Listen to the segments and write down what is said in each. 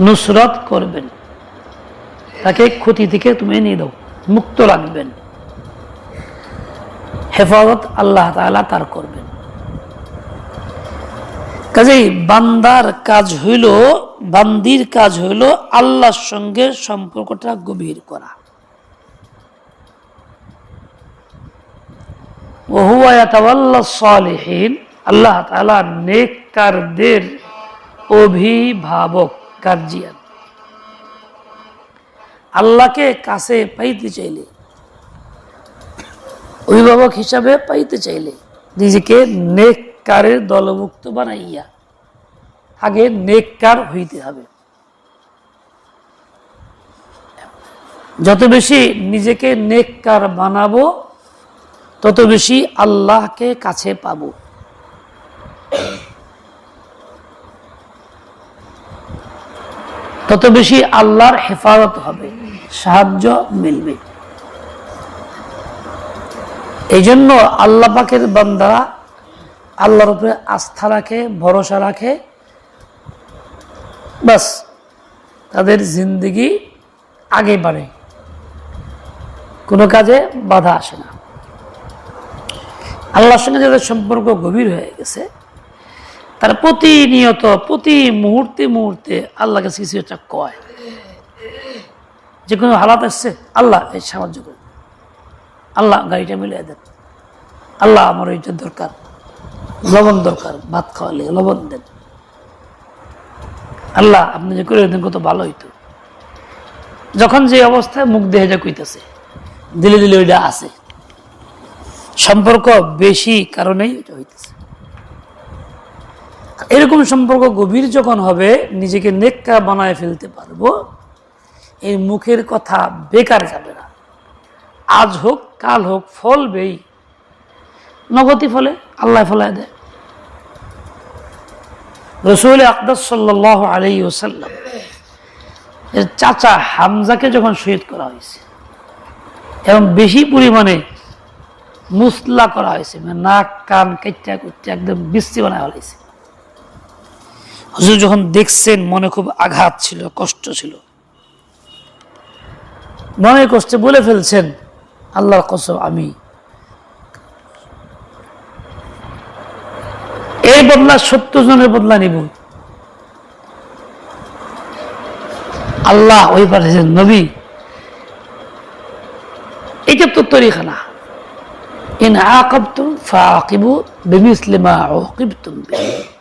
নুসরত করবেন। তাকে ক্ষতি থেকে তুমি নিয়ে দাও, মুক্ত রাখবেন। হেফাজত আল্লাহ তাআলা তার করবেন। কাজেই বান্দার কাজ হইল, বান্দির কাজ হইল আল্লাহর সঙ্গে সম্পর্কটা গভীর করা। আল্লাহ নেককারদের অভিভাবক। গার্জিয়ান আল্লাহকে কাছে পাইতে চাইলে, অভিভাবক হিসাবে পাইতে চাইলে নিজেকে নেককারের দলভুক্ত বানাইয়া আগে নেককার হইতে হবে। যত বেশি নিজেকে নেককার বানাবো, তত বেশি আল্লাহকে কাছে পাবো। তত বেশি আল্লাহর হেফাজত হবে, সাহায্য মিলবে। এই জন্য আল্লাহ পাকের বান্দারা আল্লাহর উপরে আস্থা রাখে, ভরসা রাখে। বাস, তাদের জিন্দগি আগে বাড়ে। কোনো কাজে বাধা আসে না। আল্লাহর সঙ্গে যাদের সম্পর্ক গভীর হয়ে গেছে তার প্রতিনিয়ত, প্রতি মুহূর্তে মুহূর্তে আল্লাহ কাছে কিছু একটা কয়। যে কোনো হালাত আসছে, আল্লাহ এই সাহায্য করুন আল্লাহ গাড়িটা মিলিয়ে দেন। আল্লাহ আমার এইটা দরকার। লবণ দরকার, ভাত খাওয়ালে লবণ দেন। আল্লাহ আপনি যে করে দেন কত ভালো হইতো। যখন যে অবস্থায় মুখ দেহে যা কইতেছে, দিলে দিলে ওইটা আছে। সম্পর্ক বেশি কারণেই এটা হইতেছে। এরকম সম্পর্ক গভীর যখন হবে, নিজেকে নেককা বানায় ফেলতে পারব এই মুখের কথা বেকার যাবে না। আজ হোক, কাল হোক ফলবেই নগতি ফলে, আল্লাহ ফলায় দেয়। রসুল আকদাস সাল্লাহ আলাই ওসাল্লাম এর চাচা হামজাকে যখন শহীদ করা হয়েছে, এবং বেশি পরিমাণে মুসলা করা হয়েছে মানে নাক, কান কেটটা কুটটা একদম বৃষ্টি বানায় ফেলাইছে হুজুর যখন দেখছেন, মনে খুব আঘাত ছিল, কষ্ট ছিল। মনে কষ্টে বলে ফেলছেন, আল্লাহর কসম আমি। এই বদলা সত্তর জনের বদলা নিব। আল্লাহ ওই পাঠিয়েছেন নবী এটা তো তরিখানা। ইন আকাবতুম ফাকিবু বিমিসলি মা উকিবতুম বিহি।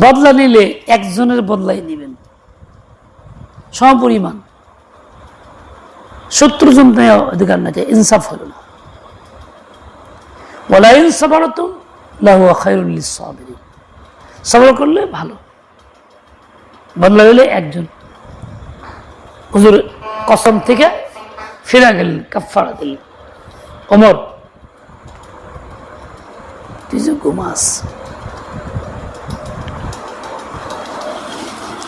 বদলা নিলে একজনের বদলাই নেবেন। সমপরিমাণ সত্তর জন অধিকার না, যে ইনসাফ হলো না। লাহু খায়রুল্লিস সাবিরিন সবর করলে ভালো। বদলা হলে একজন। হুজুর কসম থেকে ফিরে গেলেন কাফারা দিলেন। ওমর, তুই যে ঘুমাস।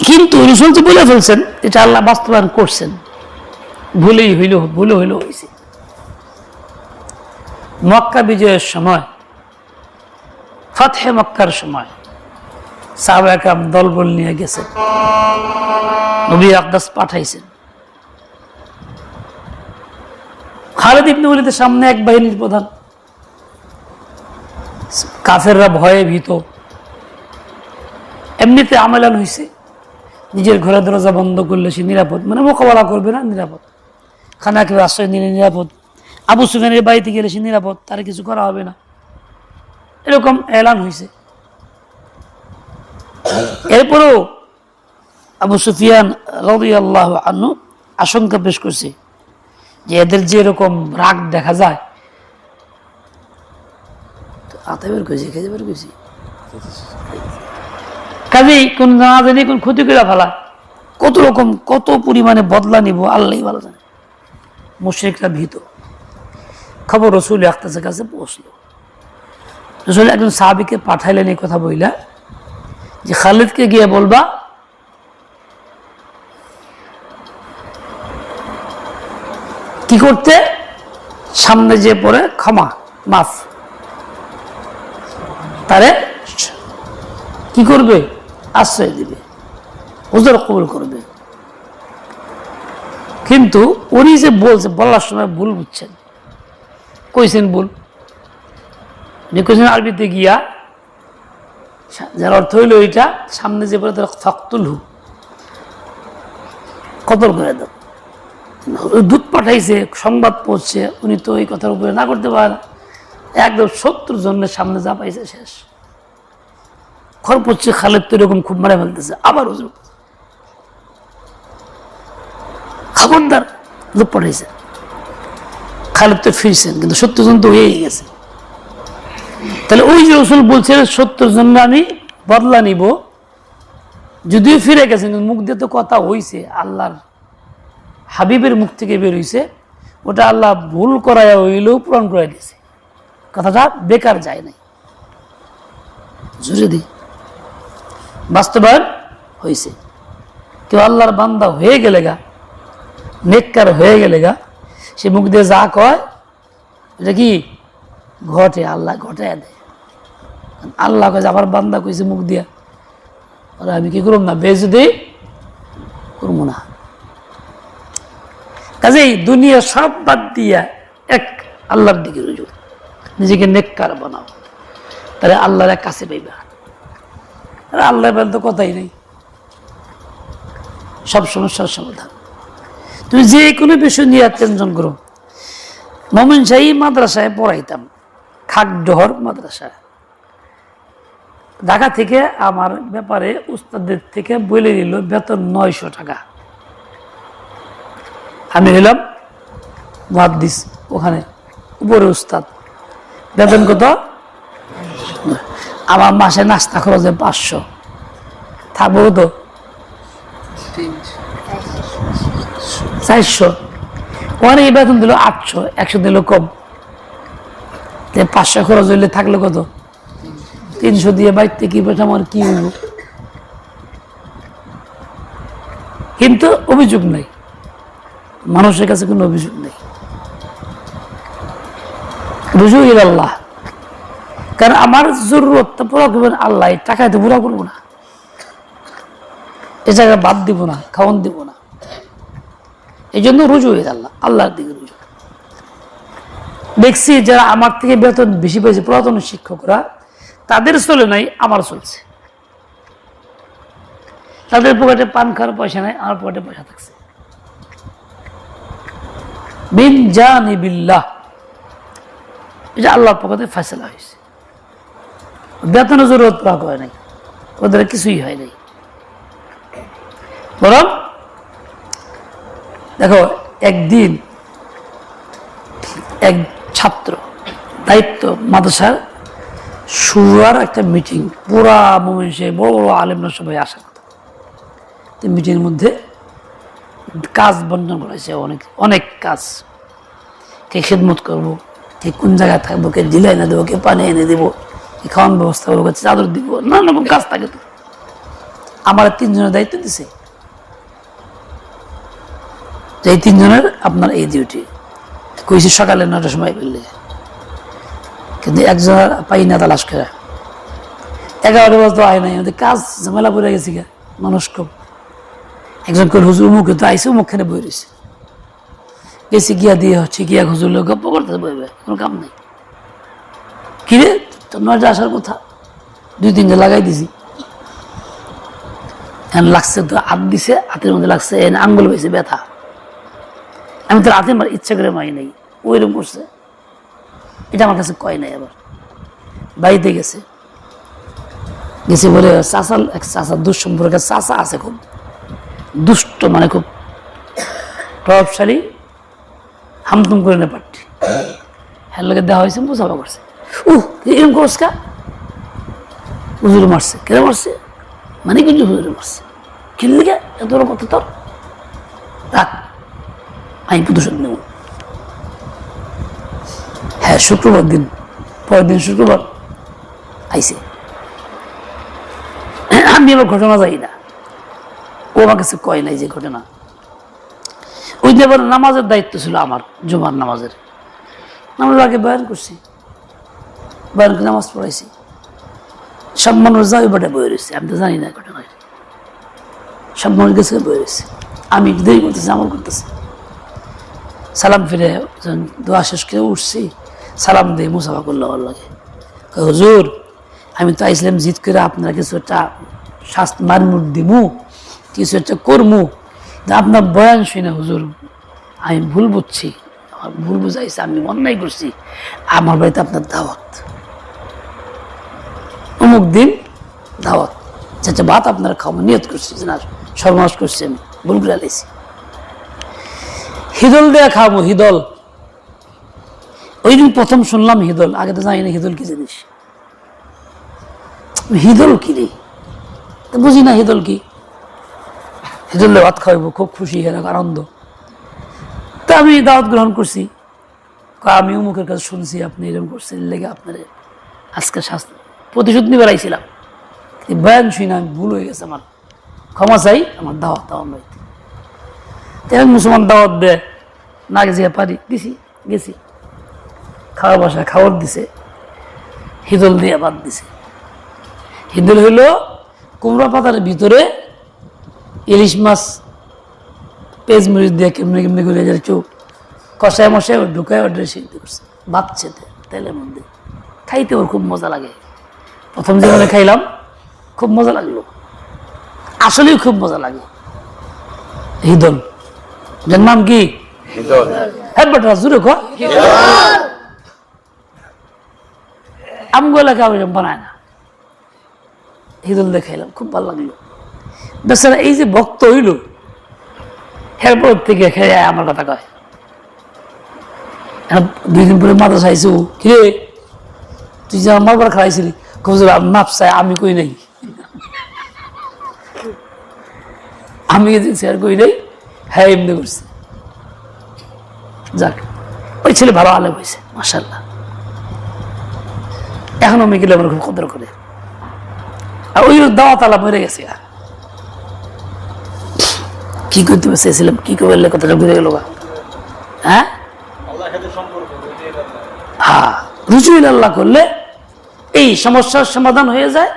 কিন্তু রসুল তো বলে ফেলছেন। এটা আল্লাহ বাস্তবায়ন করছেন। ভুলেই হইল, ভুলে হইল হয়েছে মক্কা বিজয়ের সময়, ফাতহে মক্কার সময়, সাহাবা একরাম দলবল নিয়ে গেছেন। নবী আকদাস পাঠাইছেন। খালেদ ইবনে ওয়ালিদের সামনে এক বাহিনীর প্রধান। কাফেররা ভয়ে ভীত। এমনিতে আমেলান হয়েছে নিজের ঘরের দরজা বন্ধ করলে সে নিরাপদ। মানে মোকাবেলা করবে না, নিরাপদ। খানা কেউ আশ্রয় নিলে নিরাপদ। আবু সুফিয়ানের বাড়িতে গেলে সে নিরাপদ, তার কিছু করা হবে না। এরকম এলান হয়েছে এরপরেও আবু সুফিয়ান রবি আল্লাহ আনু আশঙ্কা পেশ করছে যে এদের যে এরকম রাগ দেখা যায় আতে বের করেছি খেতে বের করেছি কাজেই কোন না জানি কোন ক্ষতি করে ফেলা। কত রকম, কত পরিমাণে বদলা নিব আল্লাহ ভালো জানে। মুশ্রিকরা ভীত। খবর রসুল আখতাসের কাছে পৌঁছলো। রসুল একজন সাহাবিকে পাঠাইলেন এই কথা বইলা, যে খালিদকে গিয়ে বলবা, কি করতে? সামনে যে পড়ে ক্ষমা, মাফ। তারে, কি করবে? আশ্রয় দিবে। হুজুর কবুল করবে। কিন্তু উনি যে বলছে, বলার সময় ভুল বুঝছেন। কইছেন ভুল। উনি কইছেন আরবিতে গিয়া, যার অর্থ হইল ওইটা সামনে যে বলে তার ফক্তুল হু কতল করে দাও। দুধ পাঠাইছে, সংবাদ পড়ছে, উনি তো ওই কথার উপরে না করতে পারে একদম সত্তর জনের সামনে যা পাইছে শেষ। খর পড়ছে খালেদ তো এরকম খুব মারে ফেলতেছে। আবার হুজুর খবরদার লোক পাঠাইছে। খালেদ তো ফিরছেন, কিন্তু সত্তর জন তো হয়েই গেছে। তাহলে ওই যে রসুল বলছে সত্তর জন আমি বদলা নিব। যদিও ফিরে গেছেন, কিন্তু মুখ দিয়ে তো কথা হইছে, আল্লাহর হাবিবের মুখ থেকে বের হইছে। ওটা আল্লাহ ভুল করায় হইলেও পূরণ করে দিয়েছে। কথাটা বেকার যায় নাই। জুড়ে দি। বাস্তবায়ন হয়েছে কেউ আল্লাহর বান্দা হয়ে গেলে গা, নেককার হয়ে গেলে গা, সে মুখ দিয়ে যা কয়, এটা কি ঘটে? আল্লাহ ঘটে দেয়। আল্লাহ কয়ে আবার বান্দা কইছে মুখ দিয়া। আর আমি কি করব না? বেজ দিই করব না। কাজেই দুনিয়া সব বাদ দিয়া এক আল্লাহর দিকে রুজু। নিজেকে নেককার বানাও। তাহলে আল্লাহর এক কাছে পাইবা। আর আল্লাহ বলেন তো কথাই নেই। সব সমস্যার সমাধান। তুমি যে কোনো বিষয় নিয়ে টেনশন করো। মমিন শাহী মাদ্রাসায় পড়াইতাম। খাকডহর মাদ্রাসায়। ঢাকা থেকে আমার ব্যাপারে উস্তাদের থেকে বলে দিল বেতন নয়শো টাকা। আমি হলাম মুহাদ্দিস ওখানে। উপরে উস্তাদ। বেতন কত? আমার মাসে নাস্তা খরচে পাঁচশো। থাকব তো? চারশো। এই বেতন দিল আটশো, একশো দিল কম। পাঁচশো খরচ হইলে থাকল কত? তিনশো দিয়ে বাইতে কি পেটা আমার কি হইব? কিন্তু অভিযোগ নাই। মানুষের কাছে কোনো অভিযোগ নেই। রুজু আল্লাহ কারণ আমার জরুরতটা পুরা করবেন আল্লাহ টাকায় তো পুরা করব না। এ জায়গায় বাদ দিব না খাওয়ান দিব না। এই জন্য রুজু ইল আল্লাহ আল্লাহর দিকে রুজু। দেখছি যারা আমার থেকে বেতন বেশি পেয়েছে, পুরাতন শিক্ষকরা, তাদের চলে নাই, আমার চলছে। তাদের পকেটে পান খাওয়ার পয়সা নাই, আমার পকেটে পয়সা থাকছে। বিন জানিবিল্লাহ এটা আল্লাহর পক্ষে ফেসলা হয়েছে। বেতনের জরুরত পুরা করে নাই। ওদের কিছুই হয় নাই। বরং, দেখো, একদিন এক ছাত্র, দায়িত্ব মাদ্রাসার শুরুয়ার একটা মিটিং পুরা মোমেন সে বড় বড় আলেমরা সবাই আসা কথা। মিটিংয়ের মধ্যে কাজ বন্টন করেছে অনেক অনেক কাজ। কে খেদমত করব, কে কোন জায়গায় থাকব, কে জিলা এনে দেবো, কে পানি এনে দেবো খাওয়ান ব্যবস্থা করব চাদর দিব। নানা রকম কাজ থাকে তো। আমার তিনজনের দায়িত্ব দিছে। এই তিনজনের আপনার এই ডিউটি কইছি সকালে নটার সময় পেলে কিন্তু একজন পাই না তালাশ করে। এগারোটা বাজতে আয় নাই ওদের কাজ ঝামেলা পড়ে গেছে গা, মানুষ খুব। একজন করে হুজুর মুখে তো আইসে মুখখানে বই রয়েছে গেছি গিয়া দিয়ে হচ্ছে গিয়া হুজুর লোক গপ্প করতে বইবে কোনো কাম নেই। কিরে তোর নয়টা আসার কথা, দুই তিনটে লাগাই দিছি। এখন লাগছে তো হাত দিছে হাতের মধ্যে লাগছে, এনে আঙ্গুল পেয়েছে ব্যথা। আমি তো রাতে মার ইচ্ছা করে মাই নাই, ওইরকম করছে। এটা আমার কাছে কয় নাই আবার। বাড়িতে গেছে। গেছে বলে চাষা এক চাষা দুঃসম্পর্কের চাষা আছে খুব। দুষ্ট মানে খুব। প্রভাবশালী। হামতুম করে নে পারটি হ্যাঁ লোকে দেওয়া হয়েছে, বোঝাবা করছে। উহ এরকম করস কা? হুজুর মারছে। কেন মারছে? মানে কিন্তু হুজুরে মারছে? কিনলে গে এত বড় কথা তোর? রাখ, আমি প্রদূষণ নেব। হ্যাঁ শুক্রবার দিন, পরের দিন শুক্রবার আইসে আমি আবার ঘটনা যাই না। ও আমার কাছে কয় নাই যে ঘটনা। ওই যে আবার নামাজের দায়িত্ব ছিল আমার, জুমার নামাজের। নামাজ আগে বয়ান করছি। বয়ান করে নামাজ পড়াইছি। সব মানুষ যাই বাটে বয়ে রয়েছে, আমি তো জানি না ঘটনা সব মানুষ গেছে বয়ে রয়েছে। আমি দেরি করতেছি, আমল করতেছি। সালাম ফিরে দোয়া শেষ করে উঠছি, সালাম দিয়ে মুসাফা করল আমার লাগে। হুজুর, আমি তো আইসলাম জিত করে আপনারা কিছু একটা শাস্তি মারমুট দিমু, কিছু একটা করমু। আপনার বয়ান শুই না হুজুর, আমি ভুল বুঝছি, আমার ভুল বুঝাইছে, আমি অন্যায় করছি। আমার বাড়িতে আপনার দাওয়াত। অমুক দিন দাওয়াত। চাচা, ভাত আপনারা খাওয়া, নিয়ত করছি না সর্বনাশ করছি আমি। ভুল করে আলাইছি। হিদল দেয়া খাব হিদল। ওই দিন প্রথম শুনলাম হিদল। আগে তো জানি না হিদল কি জিনিস। হিদল কি রে? বুঝি না হিদল কি। হিদলে ভাত খাওয়াবো, খুব খুশি এরকম আনন্দ। তা আমি দাওয়াত গ্রহণ করছি। আমি অমুকের কাছে শুনছি, আপনি এরকম করছেন, লেগে আপনার আজকে শাস্তি। প্রতিশোধ নিয়ে বেড়াইছিলাম বয়ান শুই না আমি ভুল হয়ে গেছে আমার। ক্ষমা চাই, আমার দাওয়াত দাওয়ান বাড়িতে তেমন মুসলমান দাওয়াত দেয় না গেছি পারি, দিছি, গেছি। খাওয়া বসা খাবার দিছে। হিদল দিয়ে বাদ দিছে। হিদল হইল কুমড়া পাতার ভিতরে ইলিশ মাছ, পেঁয়াজ মরিচ দিয়ে কেমনি কেমনি করে চোখ কষায় মশায় ঢুকায় ওটা সিদ্ধ করছে। বাচ্চে তেলের মধ্যে। খাইতে ওর খুব মজা লাগে। প্রথম জীবনে খাইলাম খুব মজা লাগল। আসলেই খুব মজা লাগে। হিদল। যার নাম কি? হিদল। হ্যাঁ বেটা জুড়ে খ আমগো এলাকা ওইরকম বানায় না। হিদল দেখাইলাম খুব ভালো লাগল। বেচারা এই যে ভক্ত হইল এরপর থেকে খেয়ে আমার কথা কয়। দুই দিন পরে মাথা চাইছো কিরে তুই যে আমার বার খাইছিলি কবজুর মাপ চাই আমি কই নাই? আমি শেয়ার করি নাই হ্যাঁ এমনি করছি। যাক ওই ছেলে ভালো আলেম হয়েছে মাসাল্লাহ এখনও আমি গেলে আমার খুব কদর করে। আর ওই দাওয়াত আলা মরে গেছে আর। কি করতে চেয়েছিলাম কি করলে কথাটা ঘুরে গেল হ্যাঁ? হ্যাঁ রুজুইল আল্লাহ করলে এই সমস্যার সমাধান হয়ে যায়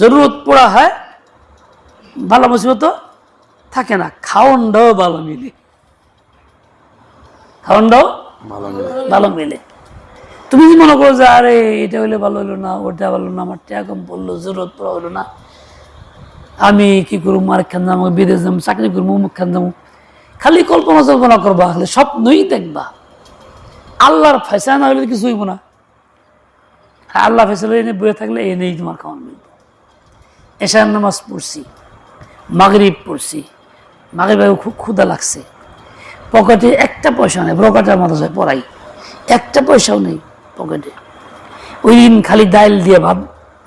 জরুরত পড়া হয় ভালো মুসিবত থাকে না। খাওয়ানটাও ভালো মিলে। খাওয়ানটাও ভালো মিলে। তুমি কি মনে করো যে আরে এটা হইলে ভালো হলো না ওটা ভালো না আমার টাকা কম পড়ল জরুরত পড়া হলো না। আমি কি করব মার খান যাব বিদেশ যাব চাকরি করব মুখ খান যাব। খালি কল্পনা জল্পনা করবা খালি স্বপ্নই দেখবা। আল্লাহর ফেসা না হলে কিছু হইব না। আল্লাহ ফেসলা এনে বয়ে থাকলে এনেই তোমার খাওয়ান মিলবে এশার নামাজ পড়ছি, মাগরিব পড়ছি, মাগরিব খুব ক্ষুদা লাগছে। পকেটে একটা পয়সা নেই ব্রকাটার মাদ্রাসায় পড়াই। একটা পয়সাও নেই পকেটে। ওই দিন খালি ডাইল দিয়ে ভাত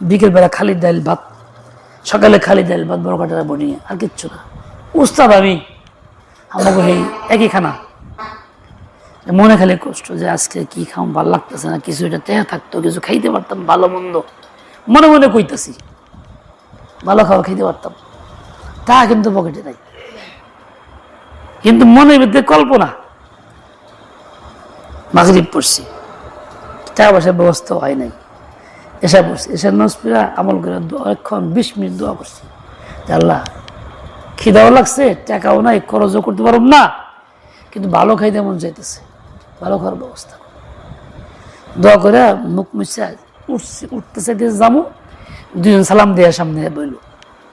বিকেলবেলা খালি ডাইল ভাত, সকালে খালি ডাইল ভাত ব্রকাটার বনি আর কিচ্ছু না। উস্তাদ আমি, আমাকে এই একই খানা। মনে খালি কষ্ট যে আজকে কি খাম ভালো লাগতেছে না, কিছু এটা তেয়া থাকতো, কিছু খাইতে পারতাম, ভালো মন্দ। মনে মনে কইতাছি, ভালো খাবার খাইতে পারতাম। তা কিন্তু পকেটে নাই। কিন্তু মনের ভিতরে কল্পনা, মাগরিব পড়ছি। টাকা পয়সার ব্যবস্থা হয় নাই। এসা পড়ছি, এসা নসপিরা আমল করে অনেকক্ষণ বিশ মিনিট দোয়া করছি। আল্লাহ, খিদাও লাগছে, টাকাও নাই, খরচও করতে পারব না, কিন্তু ভালো খাইতে মন চাইতেছে। ভালো খাওয়ার ব্যবস্থা। দোয়া করে মুখ মুছা উঠছি উঠতে চাইতেছে যাব দুজন সালাম দিয়ে সামনে বইল।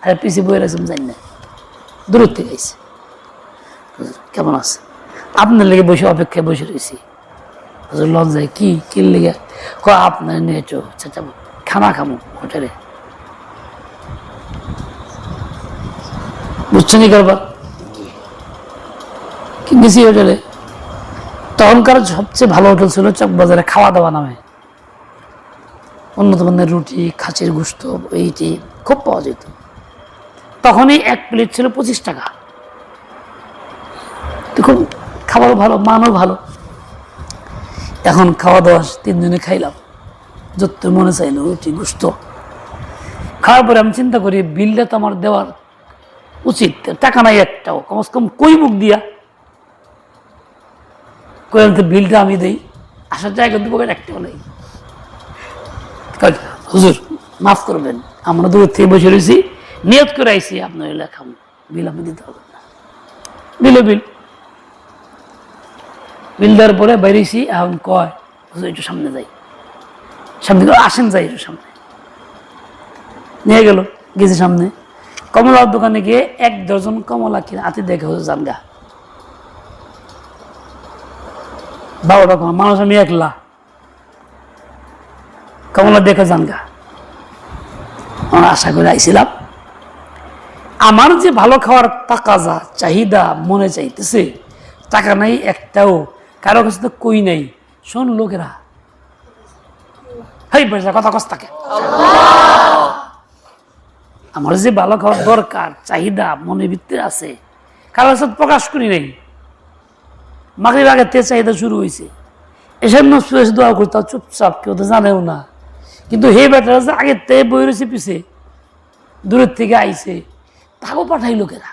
আর পিছিয়ে বই রাখছিলাম জানি না। দূর থেকে আইসে কেমন আছে? আপনার লেগে বসে অপেক্ষায় বসে রয়েছি। হুজুর লজ্জায় কি কি লেগে? ক আপনার নিয়ে চো চাচা খানা খামো হোটেলে। বুঝছেন কারবার? কি গেছি হোটেলে? তখনকার সবচেয়ে ভালো হোটেল ছিল চকবাজারে খাওয়া দাওয়া নামে। উন্নত মানের রুটি, খাসির গুস্ত, এইটি খুব পাওয়া যেত। তখনই এক প্লেট ছিল পঁচিশ টাকা। দেখুন খাবার ভালো, মানও ভালো। এখন খাওয়া দাওয়া তিনজনে খাইলাম। যত মনে চাইল রুটি, গুস্ত। খাওয়ার পরে আমি চিন্তা করি, বিলটা তো আমার দেওয়ার উচিত। টাকা নাই একটাও। কমস কম কই মুখ দিয়া কই তো বিলটা আমি দেই। আসার জায়গা দেবো একটাও নেই। হুজুর মাফ করবেন আমরা দূর থেকে বসে রয়েছি নিয়ত করে আইসি আপনার এলাকা বিল আপনি দিতে হবে না। দিল বিল। বিল দেওয়ার পরে বেরিয়েছি এখন কয় হুজুর, একটু সামনে যাই। সামনে আসেন যাই একটু সামনে। নিয়ে গেল গেছি সামনে। কমলার দোকানে গিয়ে এক ডজন কমলা কিনে হাতে দেখে হচ্ছে জানগা। বারোটা কমলা মানুষ আমি একলা। কমলা দেখে জানগা? আমরা আশা করে আইছিলাম। আমার যে ভালো খাওয়ার তাকাজা চাহিদা মনে চাইতেছে, টাকা নাই একটাও, কারও কাছে তো কই নাই। শোন লোকেরা। হাই, বেজা, কথা কস থাকে আমার যে ভালো খাওয়ার দরকার, চাহিদা মনে ভিতরে আছে, কারও কাছে প্রকাশ করি নাই। মাগরিব আগে তে চাহিদা শুরু হয়েছে এসব না সুয়েশ দোয়া করতাম চুপচাপ কেউ তো জানেও না। কিন্তু হে বেটারা যে আগে তে বই রয়েছে পিছে দূরের থেকে আইছে তাকেও পাঠাই লোকেরা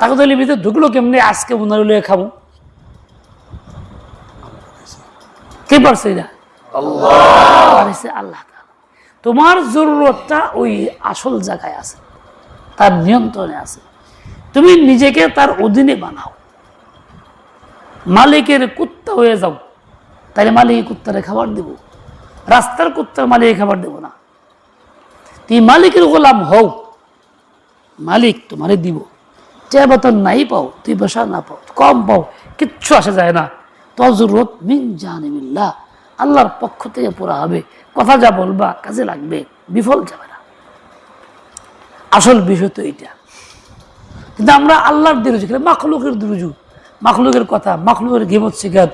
তাকে তো লিপিতে ঢুকলো কেমনি? আজকে ওনার লয়ে খাব। কে পারছে এটা? পারছে আল্লাহ। তোমার জরুরতটা ওই আসল জায়গায় আছে তার নিয়ন্ত্রণে আছে। তুমি নিজেকে তার অধীনে বানাও। মালিকের কুত্তা হয়ে যাও তাহলে মালিক কুত্তারে খাবার দেব। রাস্তার কুত্তার মালিক খাবার দেব না। তুই মালিকের গোলাম হও, মালিক তোমারে দিব। যে বেতন নাই পাও, তুই বসা না পাও, কম পাও, কিচ্ছু আসা যায় না। তজরত মিন জানিমিল্লাহ, আল্লাহর পক্ষ থেকে পড়া হবে। কথা যা বলবা কাজে লাগবে, বিফল যাবে না। আসল বিষয় তো এইটা। কিন্তু আমরা আল্লাহর দিরুজু খেলে মাখলুকের দিরুজু। মাখলুকের কথা, মাখলুকের গেমত শিখাত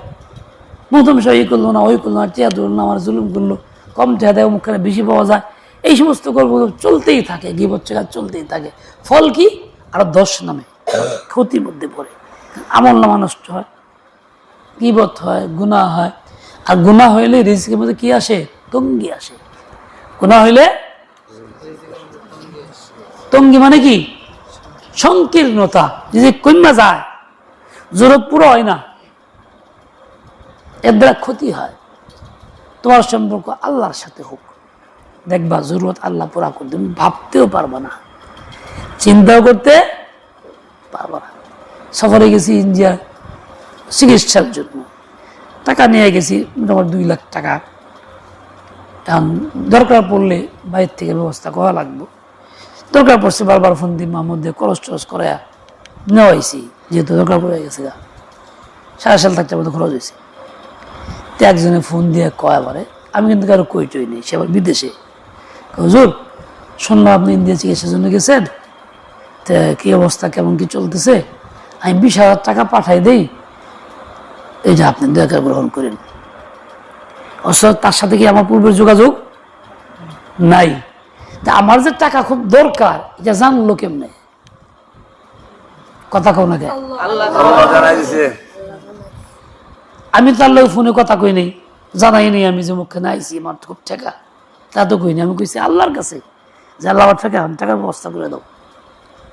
মতম সব এই করল না, ওই করল না চেয়া ধরলো না, আমার জুলুম করল। কম চেয়া দেয় মুখখানে বেশি পাওয়া যায়। এই সমস্ত গল্প চলতেই থাকে, গিবত চেকাত চলতেই থাকে। ফল কি? আর দশ নামে, ক্ষতির মধ্যে পড়ে। আমল নামা নষ্ট হয়, গিবত হয় গুণা হয়। আর গুণা হইলে রিজিকের মধ্যে কি আসে? তঙ্গি আসে। গুণা হইলে? তঙ্গি মানে কি? সংকীর্ণতা, যদি কন্যা যায় জোরত পুরো হয় না। এর দ্বারা ক্ষতি হয়। তোমার সম্পর্ক আল্লাহর সাথে হোক। দেখবা জরুরত আল্লাহ পুরা করতে তুমি ভাবতেও পারবা না। চিন্তাও করতে পারবা না। সফরে গেছি ইন্ডিয়া চিকিৎসার জন্য। টাকা নিয়ে গেছি মোটামুটি দুই লাখ টাকা। এখন দরকার পড়লে বাইরে থেকে ব্যবস্থা করা লাগবে। দরকার পড়ছে বারবার ফোন দিই মাহমুদ দিয়ে খরচ টরচ করে নেওয়াইছি। যেহেতু দরকার পড়ে গেছে গা। সাড়ে সাল থাকতে মতো খরচ হয়েছে। তো একজনে ফোন দিয়ে কয় বারে আমি কিন্তু কারও কই টই নেই, সে আবার বিদেশে। হুজুর শুনলাম আপনি ইন্ডিয়া চিকিৎসার জন্য গেছেন? তা কি অবস্থা, কেমন, কি চলতেছে? আমি বিশ হাজার টাকা পাঠাই দেই। এই যে আপনি দয়া গ্রহণ করেন। অবশ্য তার সাথে কি আমার পূর্বের যোগাযোগ? নাই। তা আমার যে টাকা খুব দরকার, এটা জানলো কেমনে? কথা কও না আমি তার লোক ফোনে কথা কই নাই জানাই নেই আমি যে মুখে নাইছি আমার খুব টাকা তা তো কই নি আমি কইছি আল্লাহর কাছে যে আল্লাহ আমার টাকা আমি টাকার ব্যবস্থা করে দাও।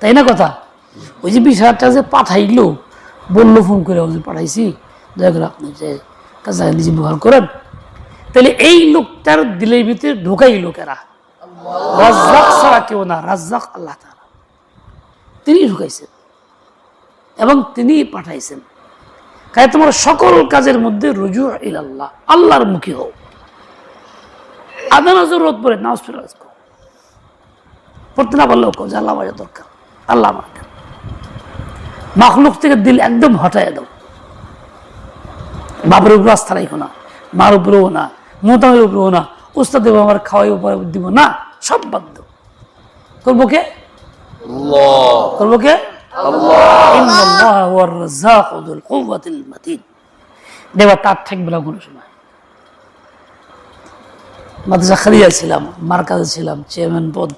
তাই না কথা? ওই যে বিশ হাজার টাকা যে পাঠাইলো বলল ফোন করে যে পাঠাইছি দয়া করে আপনি যে কাজে নিজে ব্যবহার করেন। তাহলে এই লোকটার দিলের ভিতরে ঢোকাই লোকেরা রাজ্জাক ছাড়া কেউ না রাজ্জাক আল্লাহ তাআলা। তিনি ঢুকাইছেন। এবং তিনি পাঠাইছেন। কাজে তোমার সকল কাজের মধ্যে রুজু ইলাল্লাহ আল্লাহর মুখী হও। আদানা জরুরত পড়ে নামাজ ফেরাজ পড়তে না পারলেও কো যে আল্লাহ আমার দরকার আল্লাহ আমার মাখলুক থেকে দিল একদম হটাই দাও। বাপের উপর আস্থা রাখো না মার উপরেও না মোতামের উপরেও না উস্তাদ দেবো আমার খাওয়াই উপরে দিব না সব বাদ দাও। করব কে? করব কে? ছিলাম ছিলাম, চেয়ারম্যান পদ।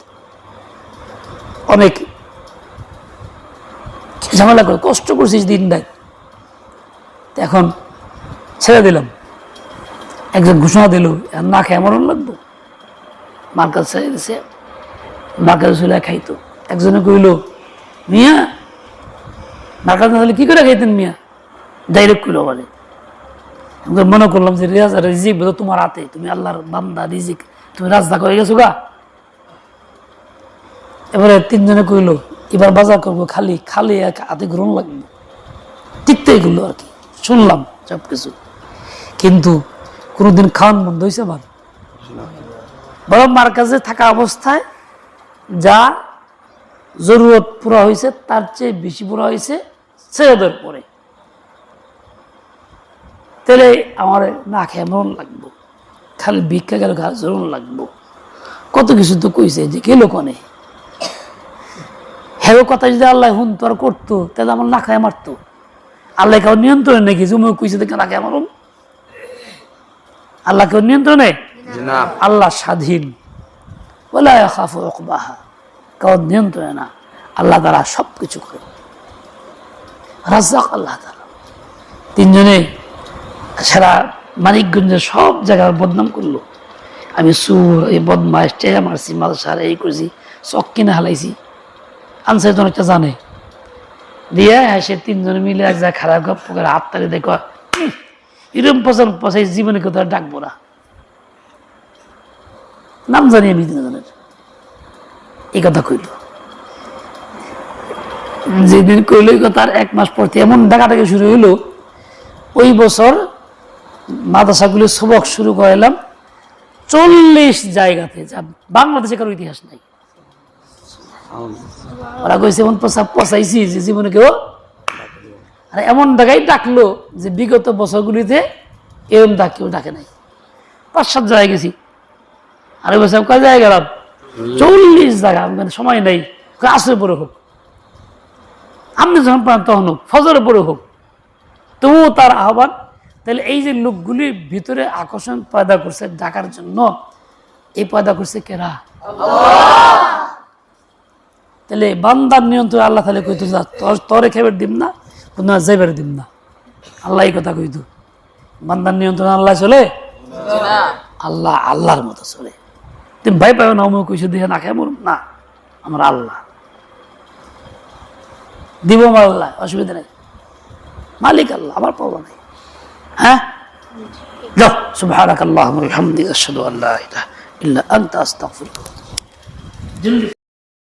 অনেক ঝামেলা করে, কষ্ট করছিস দিন রাত। এখন ছেড়ে দিলাম। একজন ঘোষণা দিল না খেয়ে মরণ লাগবো? মার্কাজ ছেড়ে দিছে। মার্কাজে চলে খাইতো। একজনে কইল, মিয়া মার্কাজ না হলে কি করে খাইতেন মিয়া? ডাইরেক্ট কইল বলে। মনে করলাম যে রিয়াজ রিজিক বোধ তোমার হাতে। তুমি আল্লাহর বান্দা, রিজিক। তুমি রাজদা করে গেছো গা? এবারে তিনজনে কইল, এবার বাজার করব খালি খালি এক হাতে গ্রহণ লাগবে। টিকতে এগুলো আর কি। শুনলাম সব কিছু কিন্তু কোনোদিন খাওয়ান বন্ধ হয়েছে আমার বরং মার কাছে থাকা অবস্থায় যা জরুরত পুরা হয়েছে তার চেয়ে বেশি পুরা হয়েছে ছেলেদের পরে। তাহলে আমার না খেয়ে মরণ লাগবো। খালি ভিক্ষা গেল ঘা জরুন লাগবো। কত কিছু তো কইছে যে গেল কনে? হেও কথা যদি আল্লাহ হুন তোর করতো তাহলে আমার না খায় মারতো। আল্লাহ কেউ নিয়ন্ত্রণে নাকি? জুমে কইছে দেখে না খায় মারুন আল্লাহ কেউ নিয়ন্ত্রণে? আল্লাহ স্বাধীন। বলে খাফু অকবাহা কাউ নিয়ন্ত্রণে না। আল্লাহ তারা সব কিছু করে। রাজ্জাক আল্লাহ তিনজনে সারা মানিকগঞ্জের সব জায়গার বদনাম করল। আমি সুর, এই বদমাস টেয়া মারছি মালসার এই করছি, চক কিনে হালাইছি। আনসার জন একটা জানে। দিয়ে সে তিনজনে মিলে এক জায়গায় খারাপ গপ্প করে হাত তালি দেখো এরম পছন্দ পছাই জীবনে কোথাও ডাকবো না। নাম জানি আমি তিনজনের। এই কথা কইল। যেদিন কথা এক মাস পর থেকে এমন ডাকাটাকে শুরু হইল, ওই বছর মাদ্রাসাগুলি সবক শুরু করলাম চল্লিশ জায়গাতে, যা বাংলাদেশে কারও ইতিহাস নাই। ওরা কইছে, এমন প্রসাব পচাইছি যে জীবনে কেউ আর এমন জায়গায় ডাকলো যে বিগত বছরগুলিতে এরম ডাক কেউ ডাকে নাই। পাঁচ, সাত জায়গায় গেছি। আর ওই বছর কয় জায়গায় গেলাম? চল্লিশ জায়গা মানে সময় নেই। আসরে পরে হোক। আপনি যখন পান তখন হোক ফজরে পরে হোক, তবুও তার আহ্বান, তাহলে এই যে লোকগুলির ভিতরে আকর্ষণ পয়দা করছে ডাকার জন্য, এই পয়দা করছে কেরা? তাহলে বান্দার নিয়ন্ত্রণ আল্লাহ তাহলে কইতো তোর, তরে খেবার দিম না কোনো যাইবার দিম না। আল্লাহ এই কথা কইতো। বান্দার নিয়ন্ত্রণ আল্লাহ চলে? আল্লাহ, আল্লাহর মতো চলে। তুমি ভাই পাবে না, অমুক কইছো দিয়ে না, খেয়ে না, আমার আল্লাহ। দিব আমার আল্লাহ অসুবিধা নেই মালিক আল্লাহ আমার পাবো নাই হ্যাঁ যাও সুবহানাক আল্লাহুম্মা ওয়া বিহামদিকা আশহাদু আল্লা ইলাহা ইল্লা আনতা আস্তাগফিরুকা জলদি